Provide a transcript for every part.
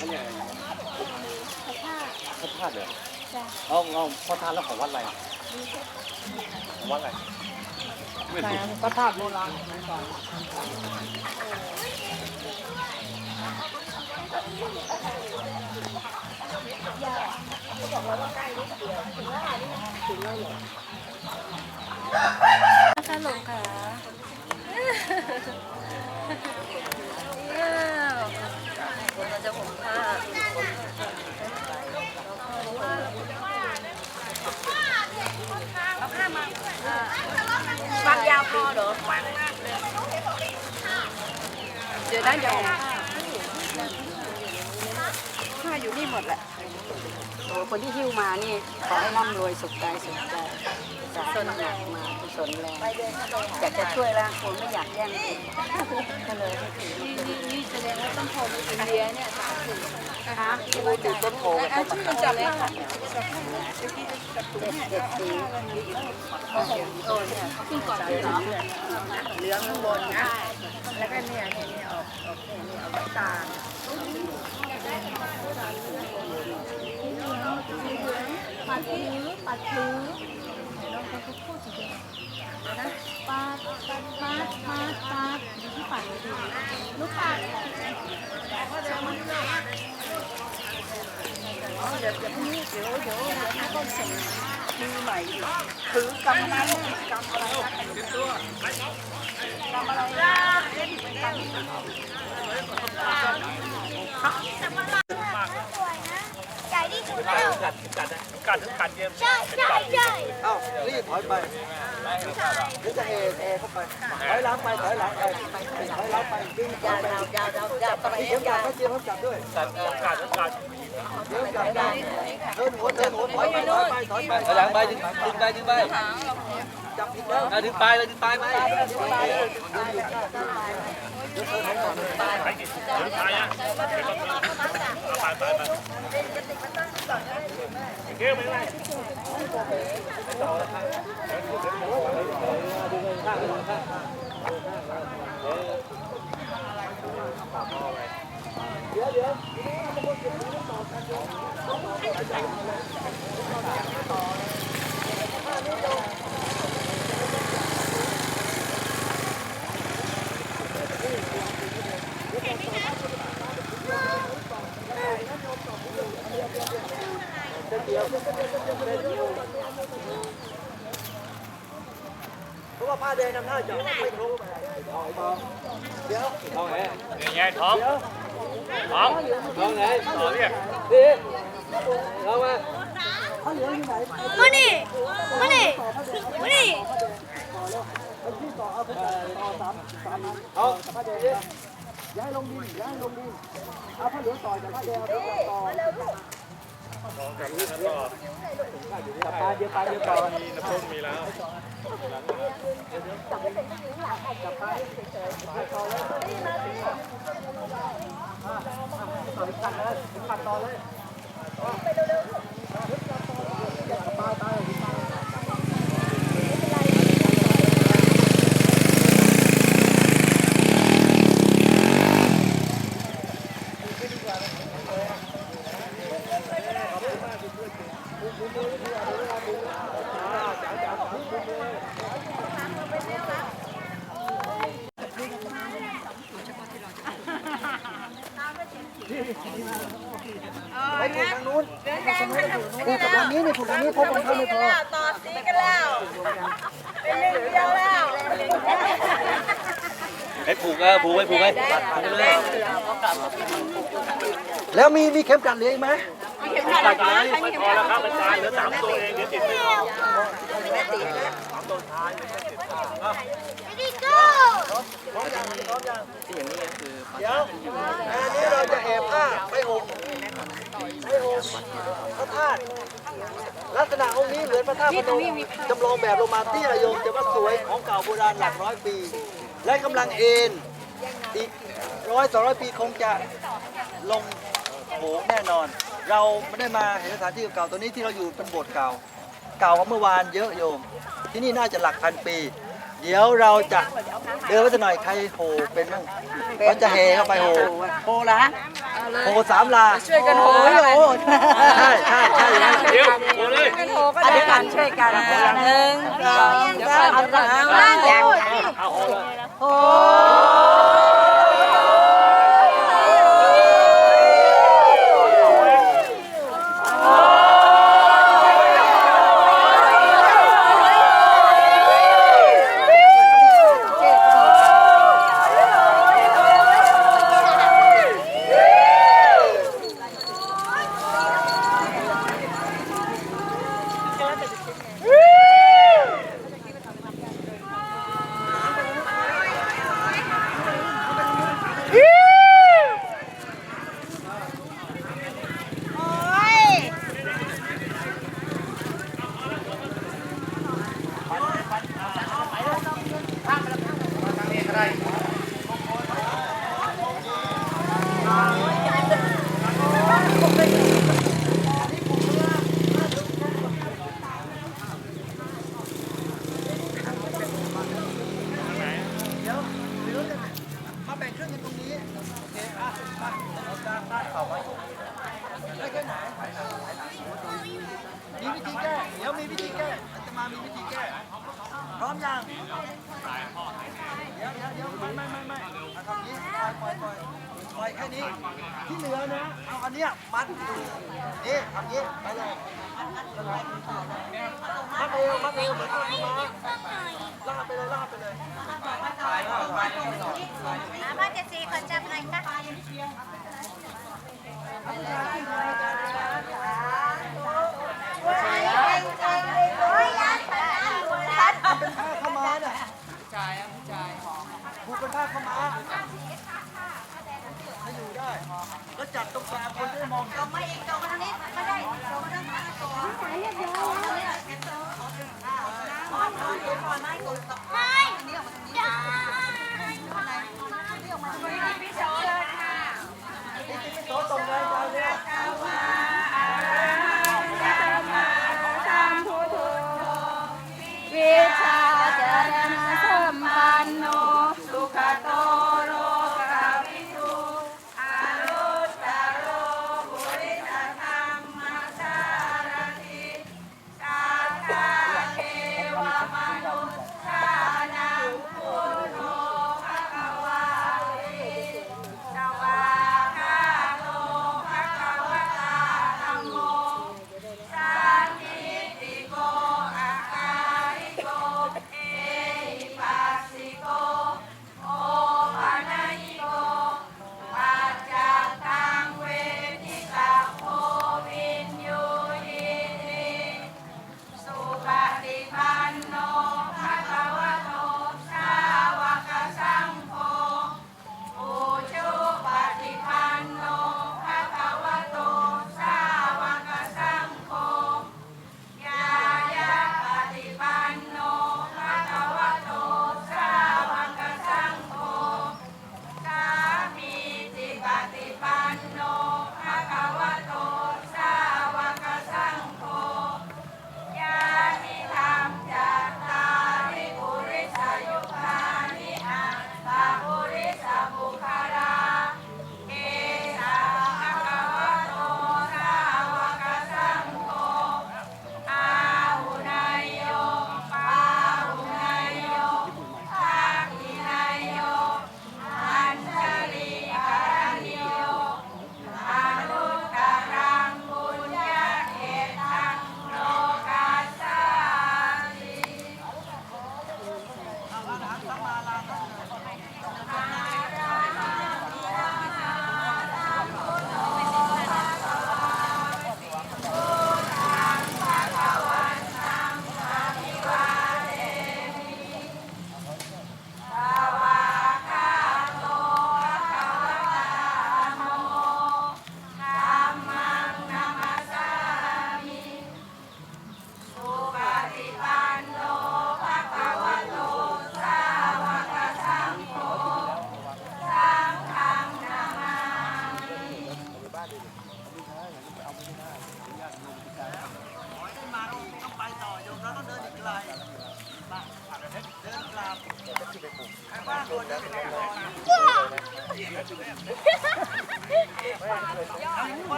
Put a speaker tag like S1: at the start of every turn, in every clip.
S1: เขา
S2: เรียกอะไร
S3: พระธาตุ
S2: พระธาตุเหรอ
S3: จ้ะ
S2: เอาเอาพระธาตุแล้วของวัดอะไรของวัดอะไรไม่รู้
S1: พระธาตุโบราณ
S3: ขนมค่ะคนเราจะ ผมผ้าเอาผ้ามาบางยาวพอเหรอฟังมากเลย
S1: เดี๋ยวได้เดี๋ยวผ้าผ้าอยู่นี่หมดแหละ โอ้คนที่หิ้วมานี่ขอให้ร่ำรวยสุขกายสุขใจสาธุหนักมากุศลแรงอยากจะช่วยร่างคนไม่อยากแย่งคนก็เลยให้ถือ
S3: นี่แสดงว่าต้องโทรมาอินเดียเนี่ยสามสี่
S1: นะคะที่ว่าดูต้นโพกันต้นมะขาม
S3: จับเลยค่ะ
S1: เด็ดสี
S3: โอ้เนี่ยขึ้นก่อนเลยเหรอ
S1: เหลืองข้างบนนะแล้วก็เนี่ยเนี่ยออกออกเนี่ยออกตาล
S3: ปัดถือปัดถือเราจะพูดสิเดียวนะปัดปัดปัดปัดปัดดูที่ปัดเลยดูลูกปัด
S1: เดี๋ยวเดี๋ยวพรุ่งนี้เดี๋ยวเดี๋ยวเราต้องส่งมือใหม่ถือกำนั้นกำอะไรกำอะไรนะ
S3: ใหญ่ที่สุดแล้ว
S2: กัดกัดนะกัดถึงกัดเยี่ยม
S3: ใช่ใช่ใช่
S4: เอ้ารีบถอยไปเดี๋ยวจะเอเอเข้าไปถอยหลังไปถอยหลังไปถอยหลังไปวิ่ง
S1: ยาวยาวยาวยาวยาวไป
S4: เดี๋ยวจับเขาเจียมเขาจับด้วย
S2: กัดกัดกัด
S4: เดี๋ยวจับได้เดินหัวเดินหัวถอยไปถอยไปถอยไป
S2: ถอยหลังไปดึงดึงไปดึงไป
S4: จับผิดแล้ว
S2: อะดึงปลายเลยดึงป ลายไหม
S4: เพราะว่าผ้าแดง นำหน้าจับไม่ครบเดี๋ยว
S2: ท้องไหนยังท้องท้องท้องไหนท้องเนี่ย
S4: ดีเรามา
S3: มานี่มานี่มานี่
S4: เอาผ้าแดงดิย้ายลงดินย้ายลงดินเอาผ้าเหลืองต่อจากผ้าแดงเอาผ้าเหลืองต่อจับปลาเดี๋ยวปลาเดี๋ยวต่อ
S2: มีน้ำพุมีแล้ว
S4: ขัดต่อเลยปลาตาย
S3: เไป
S4: ผูกทางนู้นผูกกับทางนี้นี่ผูกทางนี้เพราะมันเข้าไม่พอ
S5: ต่อสีกันแล้ว เป็นหนึ่งเดียวแล้ว
S2: ไอ้ผูกเออผูกไว้ผูกไว้ผูกเลย
S4: แล้วมีมีเข็มกัดเหลืออีกไหม
S2: ตัดไม้พอแล้วครับอาจารย์เหลือสามตัวเองเดี๋ยวติดไม่
S4: เดี๋ยวอันนี้เราจะ แอบผ้าไปห่มไปห่มพระธาตุลักษณะองค์นี้เหมือนพระธาตุพนมจำลองแบบลงมาเตี้ยโยมจะว่าสวยของเก่าโบราณหลักร้อยปี และกำลังเอ็นอีกร้อยสองร้อยปีคงจะลงโหงแน่นอน เราไม่ได้มาเห็นสถานที่เก่าตัวนี้ที่เราอยู่เป็นโบสถ์เก่า เก่ากว่าเมื่อวานเยอะโยม ที่นี่น่าจะหลักพันปี เดี๋ยวเราจะเดินไปสักหน่อยใครโหเป็นบ้างก็จะเฮเข้าไปโห
S3: โหละ
S4: โหสามลา
S3: ช่วยกันโหยโห
S4: ใช่ใช่ใช่อย่างนั้น
S2: เดี๋ยวโอ้เลย
S3: อธิษฐานช่วยกันหนึ่งสองสามอย่าง
S2: เอาโอ้เลย
S3: โห
S4: ลากไปเลยลากไปเลยมาบ้าเจสีคอจับหน่อยค่ะเป็นผ้าขม้านะผู้ชายผู้ชายผู้เป็นผ้าขม้า ได้ก็จัดตรงกลา
S5: งคนได้มองเราไม่เองเรามา
S6: ทางนี้ไม่ได้
S5: เรามาทางนั้นก่อนไม่เรียบร้อยแล้วเนี่
S4: ไยเก็บตัวขอเดินหน้าขอเดินก่อนไม่กดตก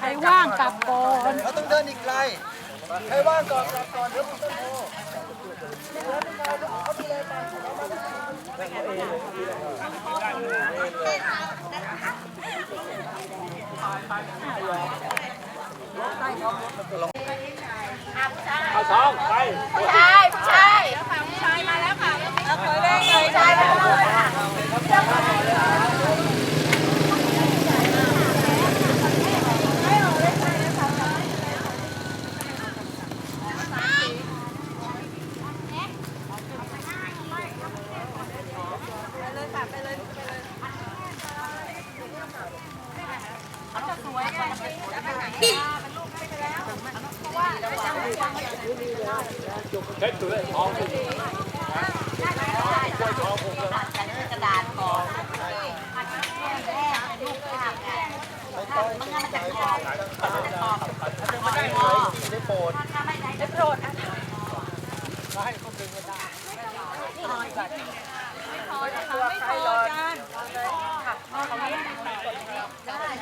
S7: ใครว่างกลับก่อน
S4: เราต้องเดินอีกไกลให้ว่างก่อนกลับก่อนเดี๋ยวคุณต้นโพ เอาสองไป
S5: ผู้ชายผู้ชายผู้ชายมาแล้วค่ะเคยได้เคยได้มาเลยค่ะ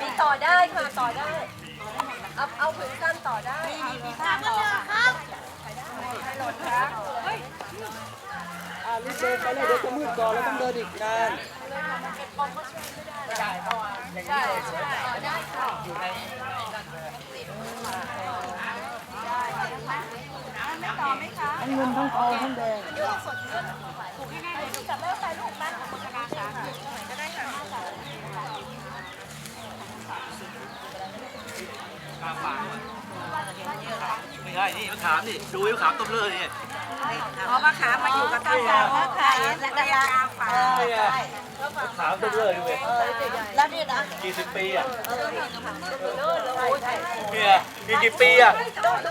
S5: มีต่อได้ค่ะต่อได้ เอาเอาผืนสั้นต่อได้มีผ้าต่อครับ
S4: อ่ารีบเดินไปเลยเดี๋ยวจะมืดก่อนแล้วต้องเดินอีกนาน
S7: ทั้งเงินทั้งทองทั้งแดง
S2: ไม่ใช่นี่มะขามนี่ดูมะขามต้มเลือดนี่
S5: พอมะขามมาอยู่กับต้นยางมะขามและกราฝา
S2: เนี่ยมะขามต้มเลือดดูเว้ย
S5: แล้วนี่นะ
S2: กี่สิบปีอะเนี่ยกี่กี่ปีอะ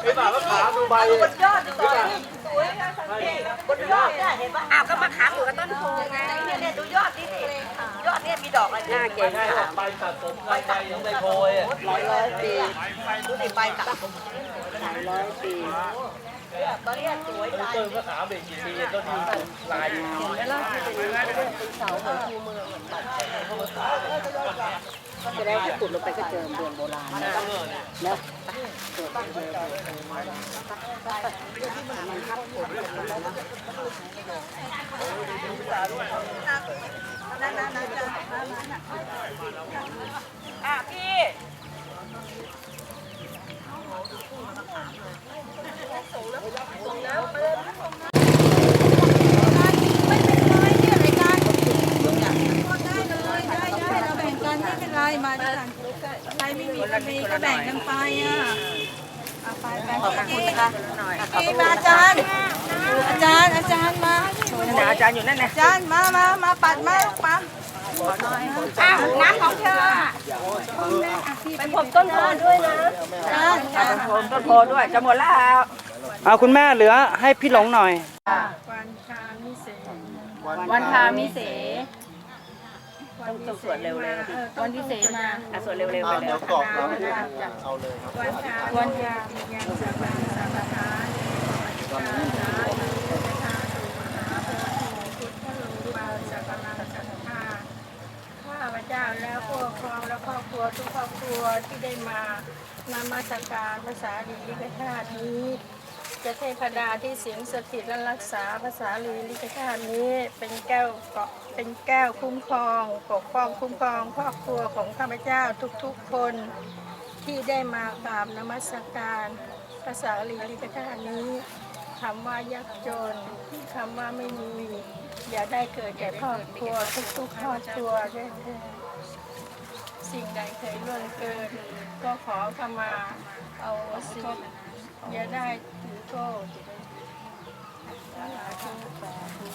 S2: ไอ้หมามะขามดูใบเนี่ย
S5: ยอดสวยสวยนะสังเกตบนยอดเนี่ยเห็นปะอ้าวก็มะขามอยู่กับต้นโพไงเนี่ยเนี่ยดูยอดนี่สิยอดเนี่ยมีดอกอะไร
S1: หน้าเก่ง
S2: ง่าย
S1: ค่ะ
S2: ใบสะสมใบใบยังได้โพยอะ
S1: หลายร้อยปี
S5: ดูดิใบตัด
S1: หลายร้อยปี
S5: ตอนนี้สวย
S2: ไอ้ต้นมะขามเด็กกี่ปีต้นที่ลายอยู่
S1: แล้วที่เป็นเป็นเสาของคูเมืองก็จะได้ที่ขุดลงไปก็เจอเมืองโบราณนะแล้วมันทับผมแล้วนะ
S5: อะพี่
S7: ม่เป็นไรมาด้วยกันใครไม่มีก็มีก็แบ่งกันไปอะเอาไปไป
S1: ขอบคุณนะคะหน่อย
S7: พี่มาอาจารย์ อาจารย์อาจารย์มา
S1: อาจารย์อยู่นั่นนะ
S7: อาจารย์มามามาปัดมาลูกม
S5: อ้าวน้ำของเธอไปผมต้นโพด้วยนะ
S7: อาจารย์
S1: ต้นโพต้นโพด้วยจะหมดแล้ว
S4: เอาคุณแม่เหลือให้พี่หลงหน่อย
S7: วันชามิเศษ
S1: วันพามิเสต้องต้องสวดเร็วเลยพี่
S7: วันพิเศษมา
S1: อะสวดเร็วๆไปเลย
S4: เดี๋ยวกรอกเราเอาเลยครับ
S7: วันชาวันยายังสัพพะสัพพะทาสาธุสาธุสาธุมหาโพธิพุทธรูปาสัพพะนังสัพพะทาข้าพเจ้าและพวกครองและครอบครัวทุกครอบครัวที่ได้มาน มัสการภาษาลีลิกธาตุนี้ จะเทพดาที่สิงสถิตและรักษาภาษาลีลิกธาตุนี้เป็นแก้วเกาะเป็นแก้วคุ้มครองปกป้องคุ้มครองครอบครัวของข้าพเจ้าทุกๆคนที่ได้มากราบนมัสการภาษาลีลิกธาตุนี้คำว่ายากจนคำว่าไม่มีอย่าได้เกิดแก่ครอบครัวทุกๆครอบครัวด้วย สิ่งใดเคยล่วงเกิน ก็ขอขมาเอาสิอย่าได้ถือโทษสาธุสาธุ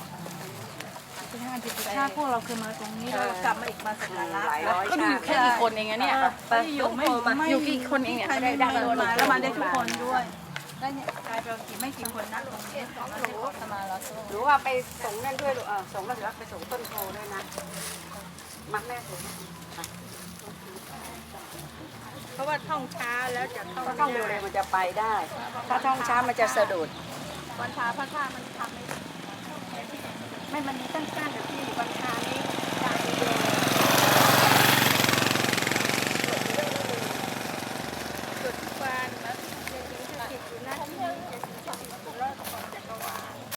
S3: สี่ห้าสิบชาติพวกเราเคยมาตรงนี้เรากลับมาอีกมาสักการะ
S1: หลายร้อย
S3: ก็ดูอยู่แค่กี่คนเองอะเนี่ยไปอยู่ไม่ไม่อยู่กี่คนเองเนี่ยไม่ได้เดินมาแล้วมาได้ทุกคนด้วยแล้วเนี่ยกลายเป็นกี่ไม่กี่คนนะตรงนี้ของเราสมาเรา
S1: หรือว่าไปส่งนั่นด้วยลูกเออส่งแล้วเดี๋ยวไปส่งต้นโพด้วยนะมักแม่ถึง
S3: เพราะว่าท่องช้าแล้วจะท่อง
S1: ถ้าท่องเร็วๆมันจะไปได้ ถ้าท่องช้ามันจะสะดุด
S3: วันช้าพระท่ามันทำไม่
S1: ไม่มันมีตั้งๆแต่ที่วันช้านี้